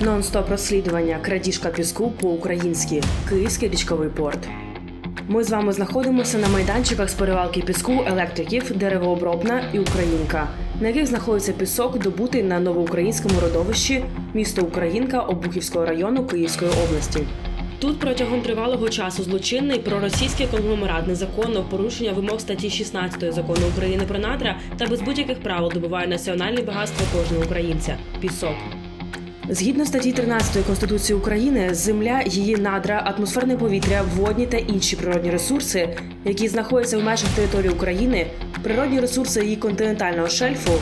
Нон-стоп розслідування крадіжка піску по-українськи Київський річковий порт. Ми з вами знаходимося на майданчиках з перевалки піску електриків, деревообробна і Українка, на яких знаходиться пісок, добутий на новоукраїнському родовищі місто Українка Обухівського району Київської області. Тут протягом тривалого часу злочинний проросійський конгломерат незаконно в порушення вимог статті 16 закону України про надра та без будь-яких правил добуває національне багатство кожного українця пісок. Згідно статті 13 Конституції України, земля, її надра, атмосферне повітря, водні та інші природні ресурси, які знаходяться в межах території України, природні ресурси її континентального шельфу,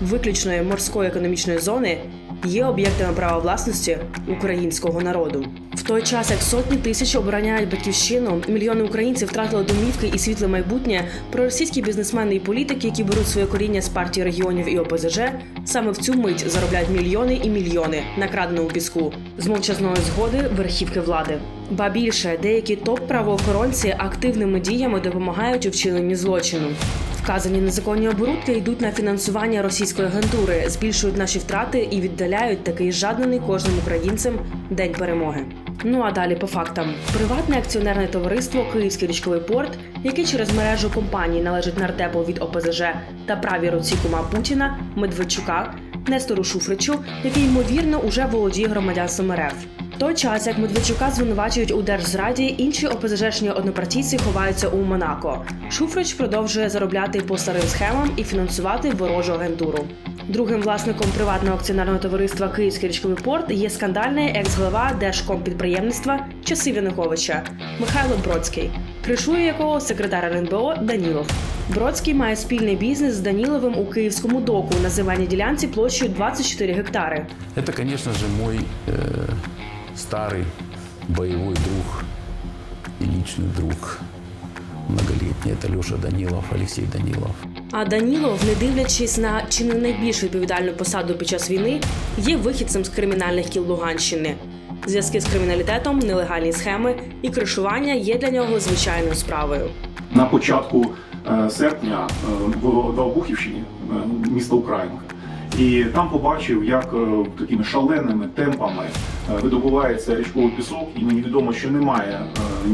виключної морської економічної зони, є об'єктами права власності українського народу. В той час, як сотні тисяч обороняють батьківщину, мільйони українців втратили домівки і світле майбутнє. Проросійські бізнесмени і політики, які беруть своє коріння з партії регіонів і ОПЗЖ, саме в цю мить заробляють мільйони і мільйони на краденому піску з мовчазної згоди верхівки влади. Ба більше деякі топ-правоохоронці активними діями допомагають у вчиненні злочину. Вказані незаконні оборудки йдуть на фінансування російської агентури, збільшують наші втрати і віддаляють такий жаднаний кожним українцем день перемоги. Ну а далі по фактам: приватне акціонерне товариство Київський річковий порт, яке через мережу компаній належить нардепу від ОПЗЖ та правій руці кума Путіна Медведчука, Нестору Шуфричу, який ймовірно уже володіє громадянством РФ. Той час, як Медведчука звинувачують у держзраді, інші ОПЗЖшні однопартійці ховаються у Монако. Шуфрич продовжує заробляти по старим схемам і фінансувати ворожу агентуру. Другим власником приватного акціонерного товариства Київський річковий порт є скандальний екс-глава Держкомпідприємництва часів Януковича Михайло Бродський, кришує якого секретар РНБО Данілов. Бродський має спільний бізнес з Даніловим у Київському доку на земельній ділянці площею 24 гектари. Конечно же, мой э, старый боевой друг и личный друг многолетний. Это Леша Данилов, Алексей Данилов. А Данілов, не дивлячись на чи не найбільш відповідальну посаду під час війни, є вихідцем з кримінальних кіл Луганщини. Зв'язки з криміналітетом, нелегальні схеми і кришування є для нього звичайною справою. на початку е, серпня е, було в Обухівщині, е, місто Українка. І там побачив, як е, такими шаленими темпами е, видобувається річковий пісок, і мені відомо, що немає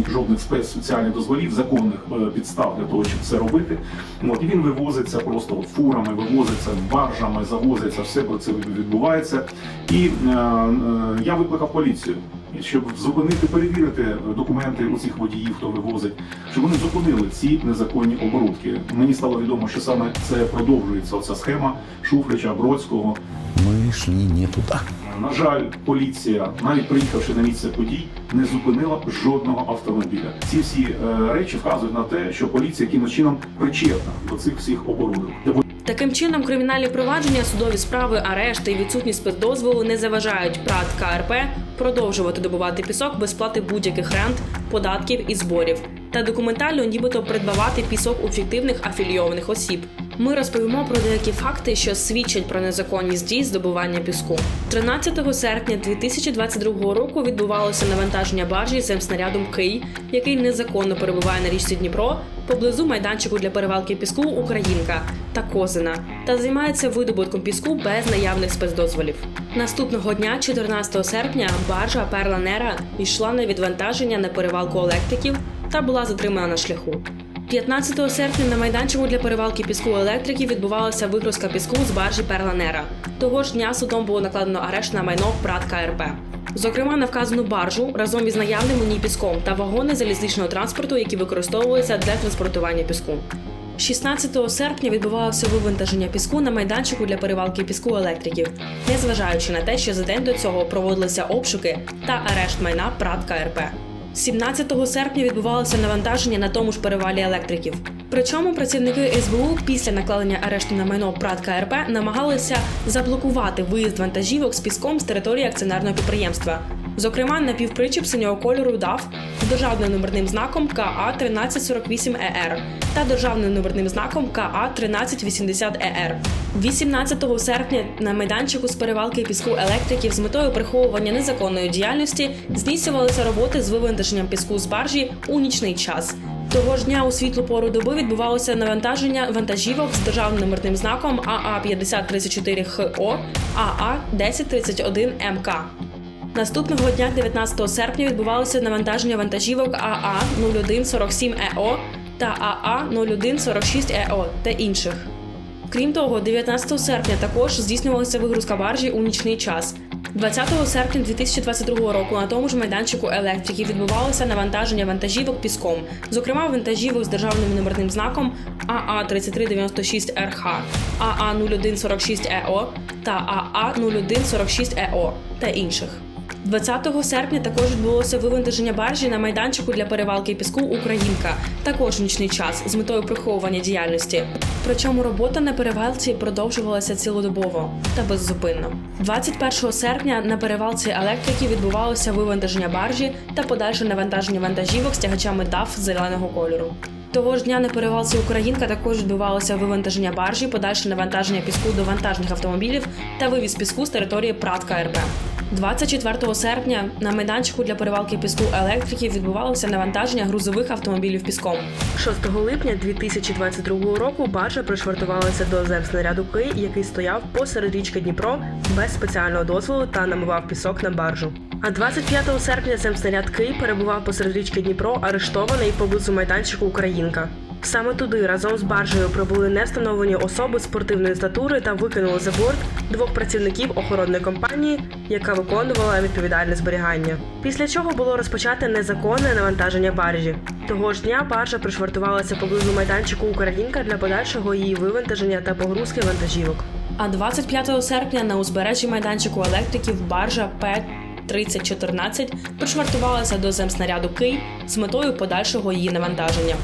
е, жодних спецспеціальних дозволів, законних е, підстав для того, щоб це робити. От, і він вивозиться просто фурами, вивозиться баржами, завозиться, все про це відбувається. І е, е, я викликав поліцію щоб зупинити, перевірити документи у цих водіїв, хто вивозить, щоб вони зупинили ці незаконні оборудки. Мені стало відомо, що саме це продовжується оця схема Шуфрича, Бродського. Мы шли не туда. На жаль, поліція, навіть приїхавши на місце подій, не зупинила жодного автомобіля. Ці всі е, речі вказують на те, що поліція якимось чином причетна до цих всіх оборудок. Таким чином, кримінальні провадження, судові справи, арешти і відсутність спецдозволу не заважають ПРАТ КРП продовжувати добувати пісок без сплати будь-яких рент, податків і зборів та документально, нібито придбавати пісок у фіктивних афілійованих осіб. Ми розповімо про деякі факти, що свідчать про незаконність дій здобування піску. 13 серпня 2022 року відбувалося навантаження баржі земснарядом Кий, який незаконно перебуває на річці Дніпро поблизу майданчику для перевалки піску Українка та Козина та займається видобутком піску без наявних спецдозволів. Наступного дня, 14 серпня, баржа Перла Нера йшла на відвантаження на перевалку електриків та була затримана на шляху. 15 серпня на майданчику для перевалки піску електриків відбувалася вигрузка піску з баржі Перла Нера. Того ж дня судом було накладено арешт на майно ПРАТ КРП. Зокрема, на вказану баржу разом із наявним у ній піском та вагони залізничного транспорту, які використовуються для транспортування піску. 16 серпня відбувалося вивантаження піску на майданчику для перевалки піску електриків, незважаючи на те, що за день до цього проводилися обшуки та арешт майна ПРАТ КРП. 17 серпня відбувалося навантаження на тому ж перевалі електриків. Причому працівники СБУ після накладення арешту на майно ПРАТ КРП намагалися заблокувати виїзд вантажівок з піском з території акціонерного підприємства. Зокрема, напівпричіп синього кольору ДАФ з державним номерним знаком КА 1348 ЕР та державним номерним знаком КА 1380 ЕР. 18 серпня на майданчику з перевалки піску електриків з метою приховування незаконної діяльності здійснювалися роботи з вивантаженням піску з баржі у нічний час. Того ж дня у світлу пору доби відбувалося навантаження вантажівок з державним номерним знаком АА 5034 ХО АА 1031 МК. Наступного дня, 19 серпня, відбувалося навантаження вантажівок АА 0147 ЕО та АА 0146 ЕО та інших. Крім того, 19 серпня також здійснювалася вигрузка баржі у нічний час. 20 серпня 2022 року на тому ж майданчику електрики відбувалося навантаження вантажівок піском, зокрема вантажівок з державним номерним знаком АА 3396 РХ, АА 0146 ЕО та АА 0146 ЕО та інших. 20 серпня також відбулося вивантаження баржі на майданчику для перевалки піску Українка, також в нічний час з метою приховування діяльності. Причому робота на перевалці продовжувалася цілодобово та беззупинно. 21 серпня на перевалці електрики відбувалося вивантаження баржі та подальше навантаження вантажівок з тягачами ДАФ зеленого кольору. Того ж дня на перевалці Українка також відбувалося вивантаження баржі, подальше навантаження піску до вантажних автомобілів та вивіз піску з території Прат КРП. 24 серпня на майданчику для перевалки піску електрики відбувалося навантаження грузових автомобілів піском. 6 липня 2022 року баржа пришвартувалася до земснаряду Ки, який стояв посеред річки Дніпро без спеціального дозволу та намивав пісок на баржу. А 25 серпня земснаряд Кий перебував посеред річки Дніпро, арештований поблизу майданчику Українка. Саме туди разом з баржею прибули невстановлені особи спортивної статури та викинули за борт двох працівників охоронної компанії, яка виконувала відповідальне зберігання. Після чого було розпочате незаконне навантаження баржі. Того ж дня баржа пришвартувалася поблизу майданчику Українка для подальшого її вивантаження та погрузки вантажівок. А 25 серпня на узбережжі майданчику електриків баржа П 3014 пришвартувалася до земснаряду Кий з метою подальшого її навантаження.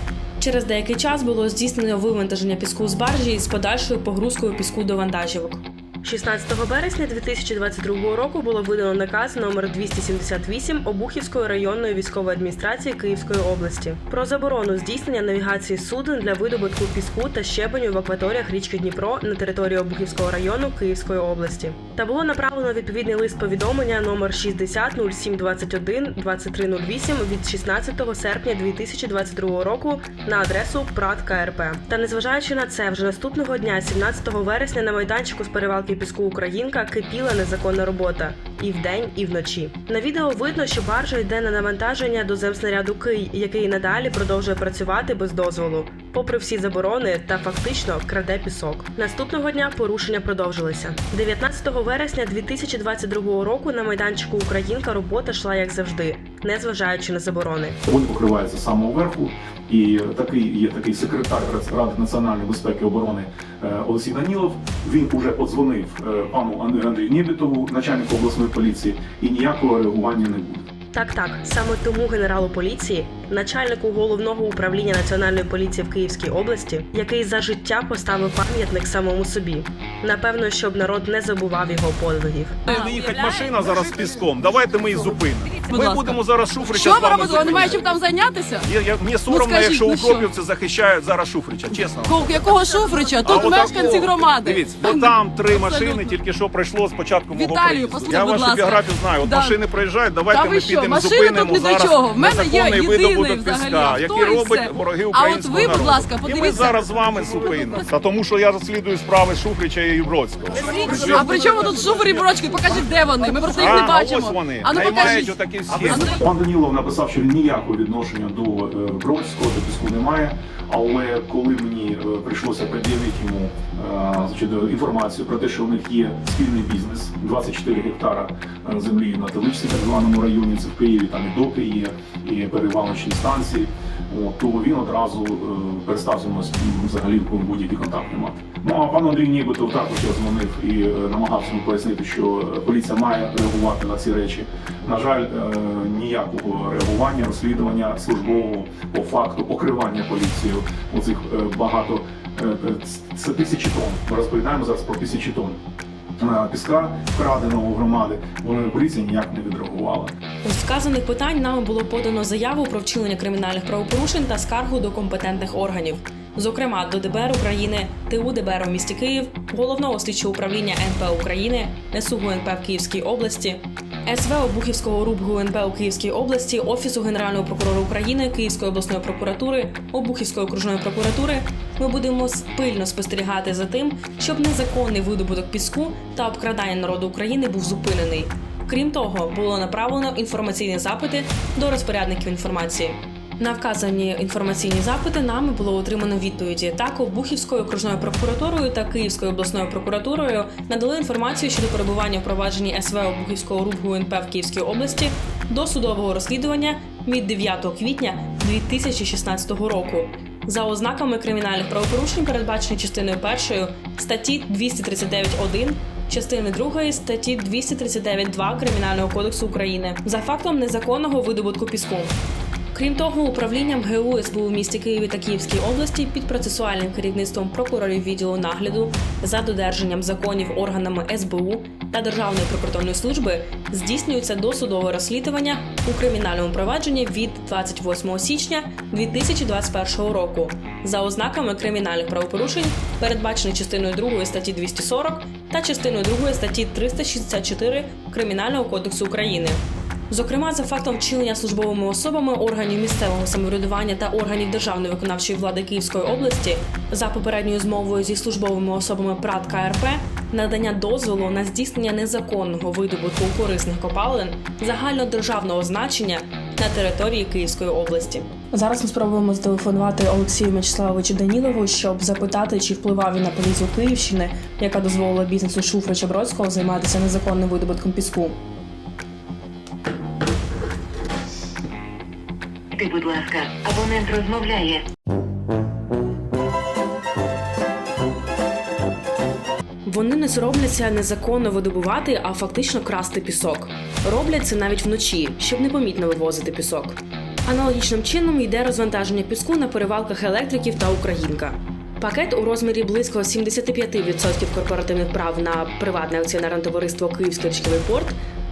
Через деякий час було здійснено вивантаження піску з баржі з подальшою погрузкою піску до вантажівок. 16 березня 2022 року було видано наказ номер 278 Обухівської районної військової адміністрації Київської області про заборону здійснення навігації суден для видобутку піску та щебеню в акваторіях річки Дніпро на території Обухівського району Київської області. Та було направлено відповідний лист повідомлення номер 60 0721 2308 від 16 серпня 2022 року на адресу ПРАТ КРП. Та незважаючи на це, вже наступного дня, 17 вересня, на майданчику з перевалки піску Українка кипіла незаконна робота і вдень, і вночі. На відео видно, що баржа йде на навантаження до земснаряду Кий, який надалі продовжує працювати без дозволу, попри всі заборони та фактично краде пісок. Наступного дня порушення продовжилися. 19 вересня 2022 року на майданчику Українка робота йшла як завжди, незважаючи на заборони. Вогонь покривається самого верху, і такий є такий секретар Ради національної безпеки і оборони е, Олексій Данілов. Він уже подзвонив е, пану Андрію Нєбітову, начальнику обласної поліції, і ніякого реагування не буде. Так, так, саме тому генералу поліції, начальнику головного управління національної поліції в Київській області, який за життя поставив пам'ятник самому собі. Напевно, щоб народ не забував його подвигів. Не їхать машина зараз з піском. Давайте ми її зупинимо. Будь Ми ласка. будемо зараз Шуфрича Що ви робите? Немає чим там зайнятися? Я, я, мені соромно, скажіть, якщо ну що? укропівці захищають зараз Шуфрича, чесно. Ко- Якого Шуфрича? Тут А мешканці отако, громади. Дивіться, бо там три машини тільки що пройшло з початку мого Віталію, послухай, Я будь вашу ласка. біографію знаю. От Да. машини проїжджають, давайте Та ви ми що, підемо машини зупинимо тут ні до зараз чого. В мене є незаконний єдиний видобуток взагалі піска, авто який і робить все. вороги А от українського ви, будь народу. ласка, І ми подивіться. зараз з вами зупинимо. Та тому, що я розслідую справи Шуфрича і Бродського. А при чому тут Шуфер і Брочки? Покажіть, де вони. Ми просто їх А, не бачимо. ось вони, А ну покажіть. отакі Пан Данілов написав, що він ніякого відношення до е, Бродського, до піску немає. Але коли мені е, прийшлося пред'явити йому е, значить, інформацію про те, що у них є спільний бізнес, 24 гектара землі на Теличці, так званому районі, це в Києві, там і доки є, і перевалочні станції, то він одразу е, перестав зі мною взагалі будь-які контакти мати. Ну а пан Андрій Нібитов також я дзвонив і е, намагався пояснити, що е, поліція має реагувати на ці речі. На жаль, ніякого реагування, розслідування службового по факту покривання поліцією оцих е, багато це тисячі тонн. Ми розповідаємо зараз про тисячі тонн. Піска вкраденого у громади, поліція ніяк не відреагувала. З вказаних питань нами було подано заяву про вчинення кримінальних правопорушень та скаргу до компетентних органів. Зокрема, до ДБР України, ТУ ДБР у місті Київ, головного слідчого управління НП України, НСУ ГУНП в Київській області, СВ Обухівського РУБ ГУНП у Київській області, Офісу Генерального прокурора України, Київської обласної прокуратури, Обухівської окружної прокуратури. Ми будемо пильно спостерігати за тим, щоб незаконний видобуток піску та обкрадання народу України був зупинений. Крім того, було направлено інформаційні запити до розпорядників інформації. На вказані інформаційні запити нами було отримано відповіді. Також Бухівською окружною прокуратурою та Київською обласною прокуратурою надали інформацію щодо перебування в провадженні СВО Бухівського РУВ ГУНП в Київській області до судового розслідування від 9 квітня 2016 року. За ознаками кримінальних правопорушень, передбачені частиною першої статті 239.1, частини 2 статті 239.2 Кримінального кодексу України за фактом незаконного видобутку піску. Крім того, управлінням ГУ СБУ в місті Києві та Київській області під процесуальним керівництвом прокурорів відділу нагляду за додержанням законів органами СБУ та Державної прикордонної служби здійснюється досудове розслідування у кримінальному провадженні від 28 січня 2021 року за ознаками кримінальних правопорушень, передбачених частиною 2 статті 240 та частиною 2 статті 364 Кримінального кодексу України. Зокрема, за фактом вчинення службовими особами органів місцевого самоврядування та органів державної виконавчої влади Київської області за попередньою змовою зі службовими особами ПРАТ КРП надання дозволу на здійснення незаконного видобутку корисних копалин загальнодержавного значення на території Київської області. Зараз ми спробуємо зателефонувати Олексію Мячеславовичу Данілову, щоб запитати, чи впливав він на поліцію Київщини, яка дозволила бізнесу Шуфрича Бродського займатися незаконним видобутком піску. Ти, будь ласка, абонент розмовляє. Вони не соромляться незаконно видобувати, а фактично красти пісок. Роблять це навіть вночі, щоб непомітно вивозити пісок. Аналогічним чином йде розвантаження піску на перевалках електриків та Українка. Пакет у розмірі близько 75% корпоративних прав на приватне акціонерне товариство Київський річковий порт.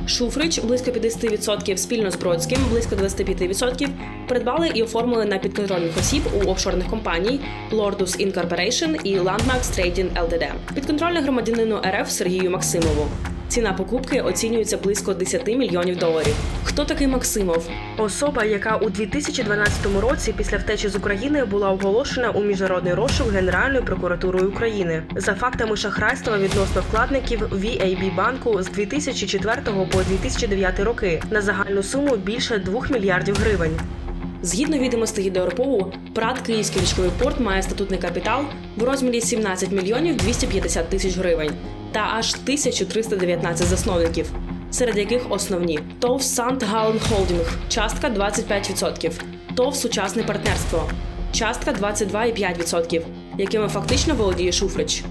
Шуфрич близько 50% спільно з Бродським, близько 25% придбали і оформили на підконтрольних осіб у офшорних компаній Lordus Incorporation і Landmax Trading Ltd. Підконтрольне громадянину РФ Сергію Максимову. Ціна покупки оцінюється близько 10 мільйонів доларів. Хто такий Максимов? Особа, яка у 2012 році після втечі з України була оголошена у міжнародний розшук Генеральною прокуратурою України за фактами шахрайства відносно вкладників VAB банку з 2004 по 2009 роки на загальну суму більше 2 мільярдів гривень. Згідно відомостей ЄДРПОУ, ПРАТ Київський річковий порт має статутний капітал в розмірі 17 мільйонів 250 тисяч гривень та аж 1319 засновників, серед яких основні ТОВ Сант Гален Холдінг, частка 25%, ТОВ Сучасне партнерство, частка 22,5%, якими фактично володіє Шуфрич,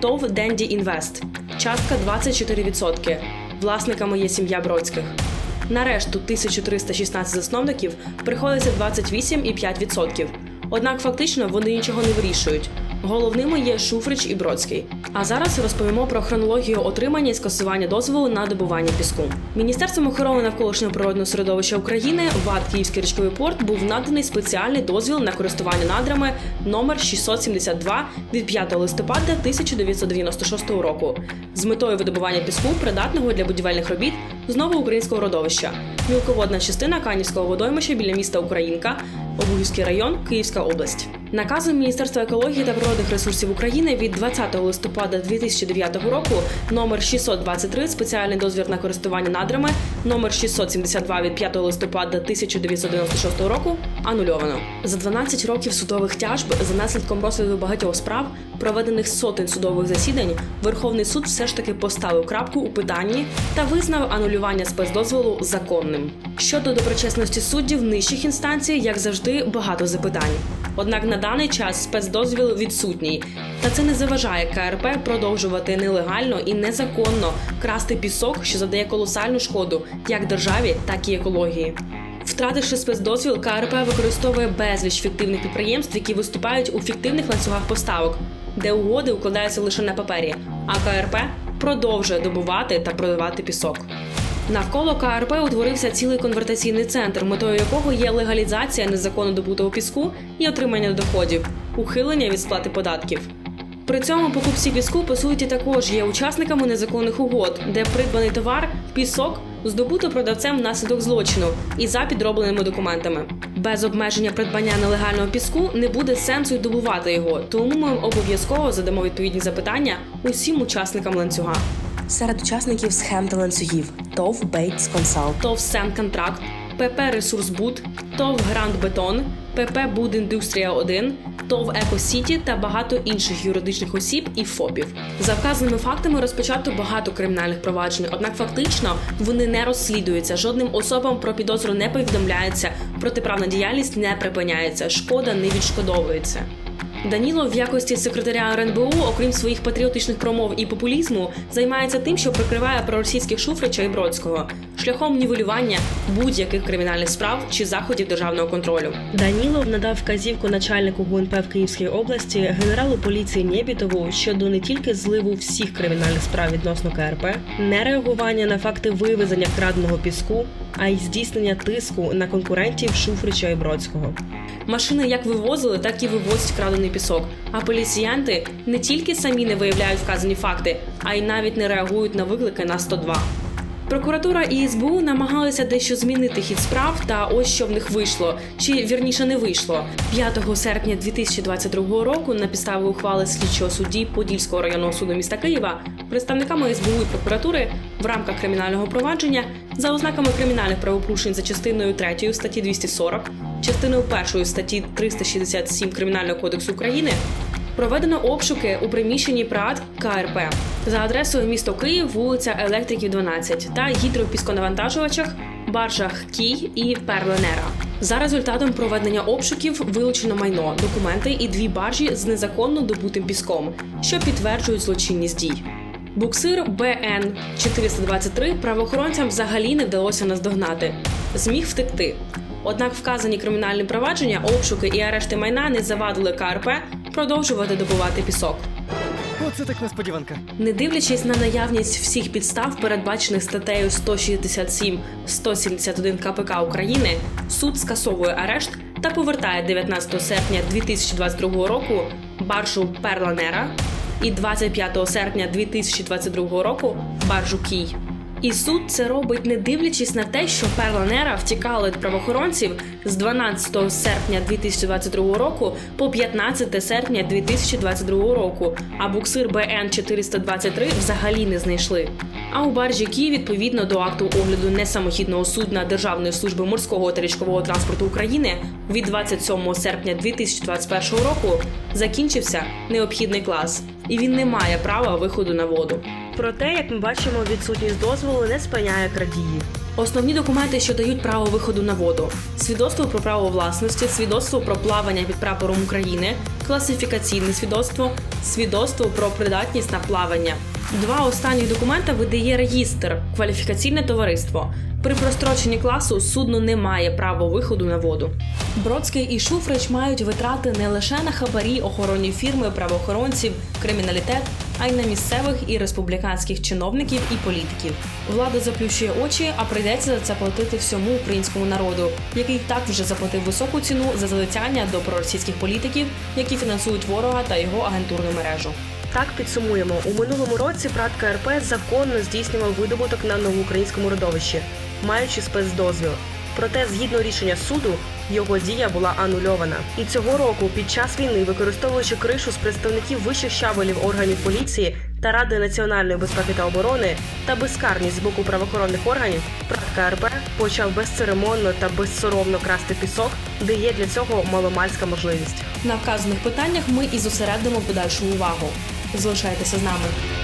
ТОВ Денді Інвест, частка 24%. Власниками є сім'я Бродських. На решту 1316 засновників приходиться 28,5%. Однак фактично вони нічого не вирішують. Головними є Шуфрич і Бродський. А зараз розповімо про хронологію отримання і скасування дозволу на добування піску. Міністерством охорони навколишнього природного середовища України ВАД Київський річковий порт був наданий спеціальний дозвіл на користування надрами номер 672 від 5 листопада 1996 року з метою видобування піску, придатного для будівельних робіт з новоукраїнського родовища. Мілководна частина Канівського водоймища біля міста Українка, Обухівський район, Київська область. Наказом Міністерства екології та природних ресурсів України від 20 листопада 2009 року номер 623 спеціальний дозвір на користування надрами номер 672 від 5 листопада 1996 року анульовано. За 12 років судових тяжб за наслідком розгляду багатьох справ, проведених сотень судових засідань, Верховний суд все ж таки поставив крапку у питанні та визнав анулювання спецдозволу законним. Щодо доброчесності суддів нижчих інстанцій, як завжди, багато запитань. Однак на даний час спецдозвіл відсутній, та це не заважає КРП продовжувати нелегально і незаконно красти пісок, що завдає колосальну шкоду як державі, так і екології. Втративши спецдозвіл, КРП використовує безліч фіктивних підприємств, які виступають у фіктивних ланцюгах поставок, де угоди укладаються лише на папері, а КРП продовжує добувати та продавати пісок. Навколо КРП утворився цілий конвертаційний центр, метою якого є легалізація незаконно добутого піску і отримання доходів, ухилення від сплати податків. При цьому покупці піску по суті також є учасниками незаконних угод, де придбаний товар пісок здобуто продавцем внаслідок злочину і за підробленими документами. Без обмеження придбання нелегального піску не буде сенсу й добувати його, тому ми обов'язково задамо відповідні запитання усім учасникам ланцюга. серед учасників схем та ланцюгів ТОВ Бейтс Консалт, ТОВ Сен Контракт, ПП Ресурсбуд, ТОВ Гранд Бетон, ПП Будіндустрія 1, ТОВ екосіті та багато інших юридичних осіб і ФОПів. За вказаними фактами розпочато багато кримінальних проваджень, однак фактично вони не розслідуються. Жодним особам про підозру не повідомляється, протиправна діяльність не припиняється, шкода не відшкодовується. Даніло в якості секретаря РНБУ, окрім своїх патріотичних промов і популізму, займається тим, що прикриває проросійських Шуфрича і Бродського шляхом нівелювання будь-яких кримінальних справ чи заходів державного контролю. Данілов надав вказівку начальнику ГУНП в Київській області генералу поліції Нєбітову щодо не тільки зливу всіх кримінальних справ відносно КРП, не реагування на факти вивезення вкраденого піску, а й здійснення тиску на конкурентів Шуфрича і Бродського. Машини як вивозили, так і вивозять вкрадений пісок. А поліціянти не тільки самі не виявляють вказані факти, а й навіть не реагують на виклики на 102. Прокуратура і СБУ намагалися дещо змінити хід справ, та ось що в них вийшло, чи вірніше не вийшло. 5 серпня 2022 року на підставі ухвали слідчого судді Подільського районного суду міста Києва представниками СБУ і прокуратури в рамках кримінального провадження за ознаками кримінальних правопорушень за частиною 3 статті 240, частиною 1 статті 367 Кримінального кодексу України Проведено обшуки у приміщенні ПРАТ КРП за адресою місто Київ, вулиця Електриків 12 та гідропісконавантажувачах, баржах Кій і Перленера. За результатом проведення обшуків вилучено майно, документи і дві баржі з незаконно добутим піском, що підтверджують злочинність дій. Буксир БН 423 правоохоронцям взагалі не вдалося наздогнати. Зміг втекти. Однак вказані кримінальні провадження, обшуки і арешти майна не завадили КРП продовжувати добувати пісок. Оце так несподіванка. Не дивлячись на наявність всіх підстав, передбачених статтею 167-171 КПК України, суд скасовує арешт та повертає 19 серпня 2022 року баржу Перланера і 25 серпня 2022 року баржу Кій. І суд це робить не дивлячись на те, що Перланера втікала від правоохоронців з 12 серпня 2022 року по 15 серпня 2022 року, а буксир БН 423 взагалі не знайшли. А у баржі Кі, відповідно до акту огляду несамохідного судна Державної служби морського та річкового транспорту України від 27 серпня 2021 року закінчився необхідний клас, і він не має права виходу на воду. Проте, як ми бачимо, відсутність дозволу не спиняє крадіїв. Основні документи, що дають право виходу на воду: свідоцтво про право власності, свідоцтво про плавання під прапором України, класифікаційне свідоцтво, свідоцтво про придатність на плавання. Два останні документа видає реєстр кваліфікаційне товариство. При простроченні класу судно не має права виходу на воду. Бродський і Шуфрич мають витрати не лише на хабарі, охоронні фірми, правоохоронців, криміналітет, а й на місцевих і республіканських чиновників і політиків. Влада заплющує очі, а прийдеться за це платити всьому українському народу, який так вже заплатив високу ціну за залицяння до проросійських політиків, які фінансують ворога та його агентурну мережу. Так підсумуємо у минулому році ПРАТ КРП законно здійснював видобуток на новоукраїнському родовищі, маючи спецдозвіл. Проте, згідно рішення суду, його дія була анульована. І цього року, під час війни, використовуючи кришу з представників вищих щабелів органів поліції та Ради національної безпеки та оборони та безкарність з боку правоохоронних органів, ПРАТ КРП почав безцеремонно та безсоромно красти пісок, де є для цього маломальська можливість. На вказаних питаннях ми і зосередимо подальшу увагу. Залишайтеся з нами.